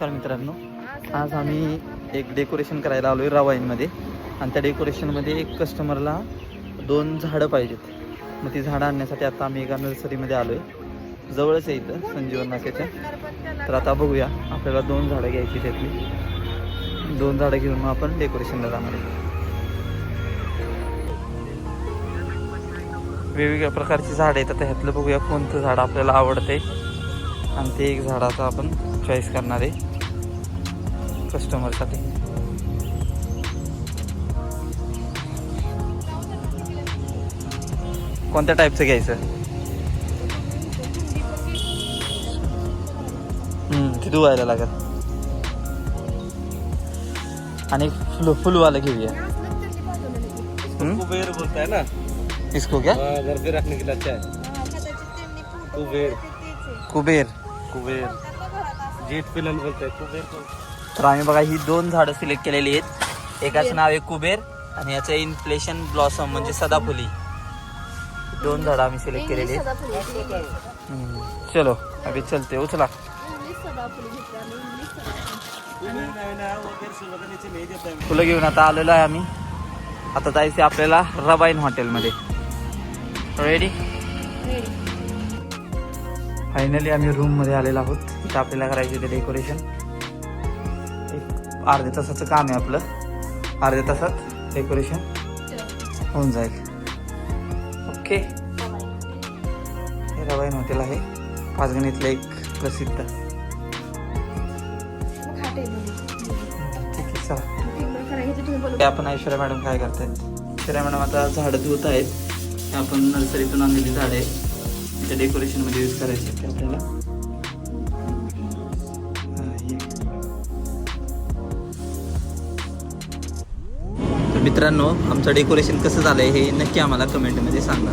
तर मित्रांनो आज आम्ही एक डेकोरेशन करायला आलो आहे रवाईनमध्ये आणि त्या डेकोरेशनमध्ये एक कस्टमरला दोन झाडं पाहिजेत. मग ती झाडं आणण्यासाठी आता आम्ही एका नर्सरीमध्ये आलो आहे जवळच आहे इथं संजीवन नाक्याच्या. तर आता बघूया आपल्याला दोन झाडं घ्यायची त्यातली. दोन झाडं घेऊन मग आपण डेकोरेशनला जाणार आहे. वेगवेगळ्या प्रकारची झाडं आहेत. आता ह्यातलं बघूया कोणतं झाड आपल्याला आवडते आणि ते एक झाडाचा आपण चॉईस करणार आहे. कस्टमरसाठी कोणत्या टाईपचं घ्यायचं? हम्म, ते धुवायला लागत आणि फुल फुलवाला घेऊया. हम्म? कुबेर बोलता है ना इसको क्या? घर रखने के लिए अच्छा है कुबेर. कुबेर. कुबेर. जेट पिलन बोलते हैं कुबेर को तर आम्ही बघा ही दोन झाडं सिलेक्ट केलेली आहेत. एकाचं नाव आहे कुबेर आणि याचं इन्फ्लेशन ब्लॉसम म्हणजे सदाफुली. दोन झाडं आम्ही सिलेक्ट केलेली आहेत. चलो अभि चलते उचला. फुलं घेऊन आता आलेलो आहे आम्ही. आता जायचं आपल्याला रबाईन हॉटेलमध्ये. रेडी फायनली आम्ही रूममध्ये आलेलो आहोत. इथं आपल्याला करायचे ते डेकोरेशन अर्ध्या तासाचं काम आहे आपलं. अर्ध्या तासात डेकोरेशन होऊन जाईल. ओके. हे रवाईन हॉटेल आहे. पाचगणीतलं एक प्रसिद्ध. ठीक आहे चला. आपण ऐश्वर्या मॅडम काय करतायत? ऐश्वर्या मॅडम आता झाडं धुवत आहेत. आपण नर्सरीतून आणलेली झाडं आहे त्या डेकोरेशनमध्ये यूज करायची आपल्याला. मित्रांनो आमचं डेकोरेशन कसं झालं आहे हे नक्की आम्हाला कमेंटमध्ये सांगा.